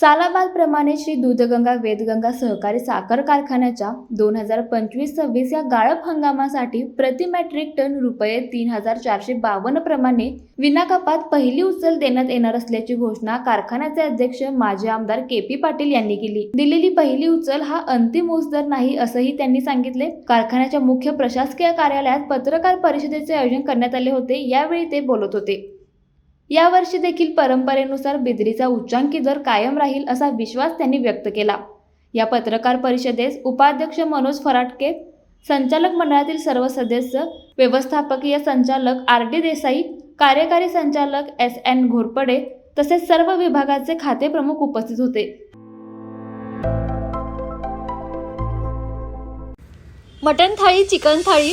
सालाबादप्रमाणे श्री दूधगंगा वेदगंगा सहकारी साखर कारखान्याच्या दोन हजार पंचवीस सव्वीस या गाळप हंगामासाठी प्रति मेट्रिक टन रुपये तीन हजार चारशे बावन्न प्रमाणे विनाकपात पहिली उचल देण्यात येणार असल्याची घोषणा कारखान्याचे अध्यक्ष माजी आमदार के पी पाटील यांनी केली. दिलेली पहिली उचल हा अंतिम ऊस दर नाही असंही त्यांनी सांगितले. कारखान्याच्या मुख्य प्रशासकीय कार्यालयात पत्रकार परिषदेचे आयोजन करण्यात आले होते यावेळी ते बोलत होते. यावर्षी देखील परंपरेनुसार बिद्रीचा उच्चांकी दर कायम राहील असा विश्वास त्यांनी व्यक्त केला. या पत्रकार परिषदेस उपाध्यक्ष मनोज फराटके संचालक मंडळातील सर्व सदस्य व्यवस्थापकीय संचालक आर डी देसाई कार्यकारी संचालक एस एन घोरपडे तसेच सर्व विभागाचे खाते प्रमुख उपस्थित होते. मटन थाळी चिकन थाळी